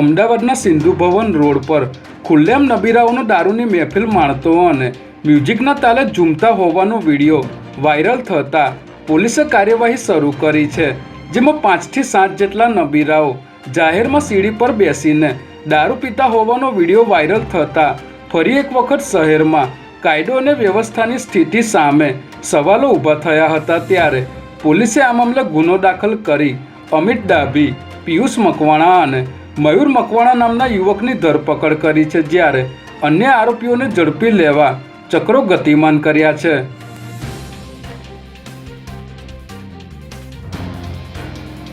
અમદાવાદના સિંધુ ભવન રોડ પર ખુલ્લેમ નબીરાઓનો દારૂની મહેફિલ માણતો અને મ્યુઝિકના તાલે ઝૂમતા હોવાનો વીડિયો વાયરલ થતા પોલીસે કાર્યવાહી શરૂ કરી છે, જેમાં પાંચથી સાત જેટલા નબીરાઓ જાહેરમાં સીડી પર બેસીને દારૂ પીતા હોવાનો વીડિયો વાયરલ થતા ફરી એક વખત શહેરમાં કાયદો અને વ્યવસ્થાની સ્થિતિ સામે સવાલો ઊભા થયા હતા ત્યારે પોલીસે આ મામલે ગુનો દાખલ કરી અમિત ડાભી, પિયુષ મકવાણા અને મયુર મકવાણા નામના યુવકની ધરપકડ કરી છે જ્યારે અન્ય આરોપીઓને ઝડપી લેવા ચક્રો ગતિમાન કર્યા છે.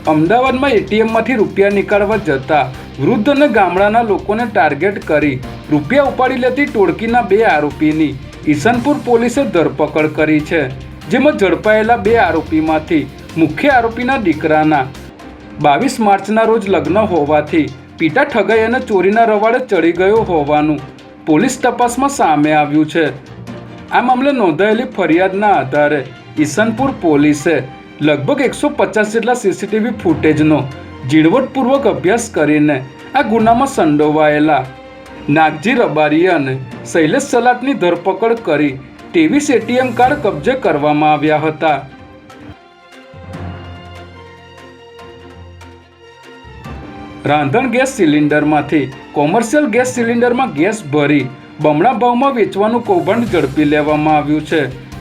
અમદાવાદમાં એટીએમમાંથી રૂપિયા નીકાળવા જતા વૃદ્ધ અને ગામડાના લોકોને ટાર્ગેટ કરી રૂપિયા ઉપાડી લેતી ટોળકીના બે આરોપીની ઈસનપુર પોલીસે ધરપકડ કરી છે, જેમાં ઝડપાયેલા બે આરોપીમાંથી મુખ્ય આરોપીના દીકરાના બાવીસ માર્ચના રોજ લગ્ન હોવાથી પિતા ઠગાઈ અને ચોરીના રવાડે ચડી ગયો હોવાનું પોલીસ તપાસમાં સામે આવ્યું છે. આ મામલે નોંધાયેલી ફરિયાદના આધારે ઈસનપુર પોલીસે લગભગ એકસો પચાસ જેટલા સીસીટીવી ફૂટેજનો ઝીણવટપૂર્વક અભ્યાસ કરીને આ ગુનામાં સંડોવાયેલા નાગજી રબારી અને શૈલેષ સલાટની ધરપકડ કરી ત્રેવીસ એટીએમ કાર્ડ કબજે કરવામાં આવ્યા હતા. રાંધણ ગેસ સિલિન્ડરમાંથી કોમર્શિયલ ગેસ સિલિન્ડરમાં ગેસ ભરી બમણા ભાવમાં વેચવાનું કૌભાંડ ઝડપી લેવામાં આવ્યું છે,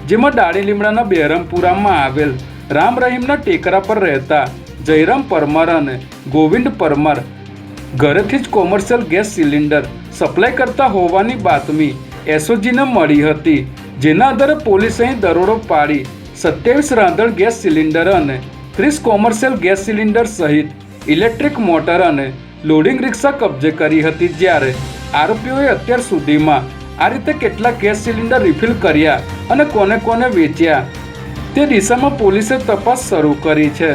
જેમાં ડાળી લીમડાના બહેરમપુરામાં આવેલ રામ રહીમના ટેકરા પર રહેતા જયરામ પરમાર અને ગોવિંદ પરમાર ઘરેથી જ કોમર્શિયલ ગેસ સિલિન્ડર સપ્લાય કરતા હોવાની બાતમી એસઓજીને મળી હતી, જેના આધારે પોલીસે અહીં દરોડો પાડી સત્યાવીસ રાંધણ ગેસ સિલિન્ડર અને ત્રીસ કોમર્શિયલ ગેસ સિલિન્ડર સહિત ઇલેક્ટ્રિક મોટર અને લોડિંગ રિક્ષા કબજે કરી હતી જ્યારે આરોપીઓએ અત્યાર સુધીમાં આ રીતે કેટલા ગેસ સિલિન્ડર રિફિલ કર્યા અને કોને કોને વેચ્યા તે દિશામાં પોલીસે તપાસ શરૂ કરી છે.